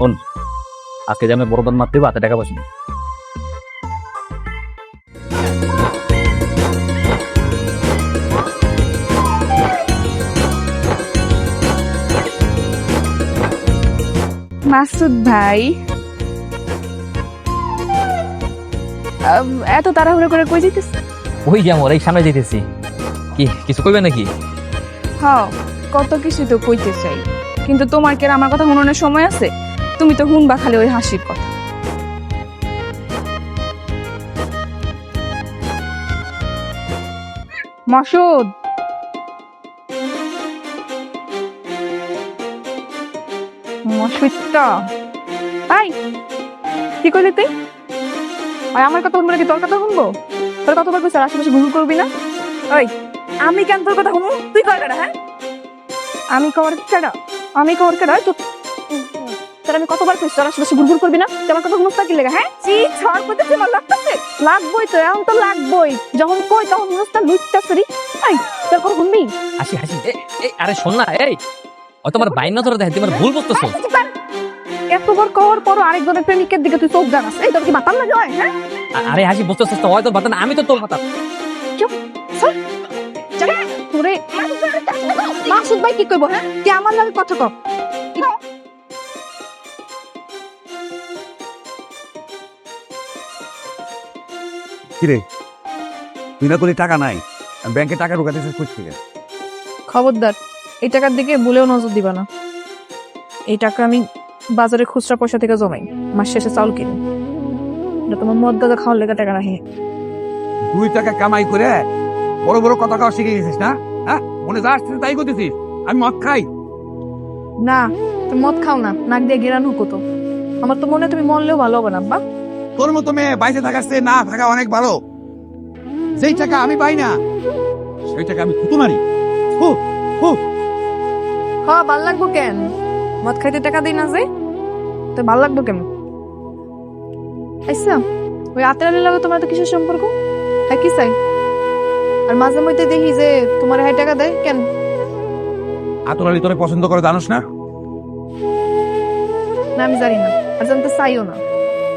শোন আজকে যে আমি বড়দান মারতে হইবো, হাতে টাকা পয়সা মাসুদ ভাই এত তাড়াহুড়ো করে কই যেতেছ ওই যে আমার এই সামনে যেতেছি কি কিছু কইবে নাকি? হ কত কিছু তো কইতে চাই। কিন্তু তোমার কি আর আমার কথা শুনানোর সময় আছে? তুমি তো শুনবা খালি ওই হাসির কথা। মাসুদ! মাসুদটা! আই কি করলি তুই? আর আমার কথা শুনব নাকি? তোর কথা শুনব? তোর কতবার কইছ আশেপাশে ঘুরঘুর করবি না? ওই আমি কেন তোর কথা শুনব? তুই কর কেডা হ্যাঁ? আমি কর কেডা? আমি কর কেডা? তো তোর আমি কতবার কইছ তোর আশেপাশে ঘুরঘুর করবি না? তুই আমার কথা শুনছ কি লেগে হ্যাঁ? চি ছড় করতেছে আমার লাগতেছে। লাগবই তো এখন তো লাগবই। যখন কই তখন নুস্তা লুচ্চা সরি আই তোর হাসি হাসি এ, এ, আরে শোন না এই। ও তোমার বাইন না ধরে দেখে তোমার ভুল করতেছো। এই, চুপ কর। এতবার কর পরও আরেকজনের প্রেমিকের দিকে তুই চোখ জানাস। এই তোর কি মাতাল না জয় হ্যাঁ? আরে হাসি বুঝতেছিস তো হয় হয়তো বাতান আমি তো তোর কথা তোরে মাসুদ ভাই কি কইব হ্যাঁ? কি আমার লাগে কথা কও। কিরে? তুই না করলি টাকা নাই। ব্যাংকে টাকা ঢুকাতেছিস কোথ থেকে? খবরদার এই টাকার দিকে ভুলেও নজর দিবা না। এই টাকা আমি বাজারে খুচরা পয়সা থেকে জমাই মাস শেষে চাউল কিনি। এটা তোমার মদ গাঁজা খাওয়ার লেগে টাকা রাখি দুই টাকা কামাই করে বড় বড় কথা খাওয়া শিখে গেছিস না? হ্যাঁ? মনে যা আসছে তাই করতেছিস। আমি মদ খাই। না তুমি মদ খাও না নাক দিয়ে গেরান হুকো তো আমার তো মনে হয় তুমি মরলেও ভালো হবে না বা? তোর মতো মেয়ে বাইরে থাকার চেয়ে না থাকা অনেক ভালো। যেই টাকা আমি পাই না সেই টাকা আমি থুতু মারি। হু হু। হ্যাঁ ভালো লাগবো কেন? মদ খাইতে টাকা দিই না যে? তো ভালো লাগবো কেন? আচ্ছা ওই আতরালের লাগে তোমার তো কিসের সম্পর্ক? হ্যাঁ কি চাই? আর মাঝে মধ্যে দেখি যে তোমার হাই টাকা দেয় কেন? আতর আলী তোরে পছন্দ করে জানোস না? না আমি জানি না। আর জানতে চাইও না।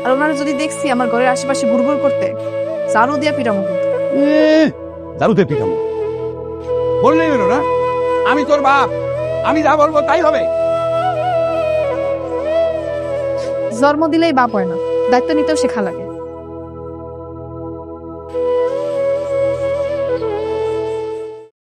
আর ওনারা যদি দেখছি আমার ঘরের আশেপাশে ঘুরঘুর করতে চারু দিয়া পিটামো দারু দে পিটামো। বললেই হলো না? আমি তোর বাপ আমি যা বলব তাই হবে। জন্ম দিলেই বাপ হয় না দায়িত্ব নিতেও শেখা লাগে।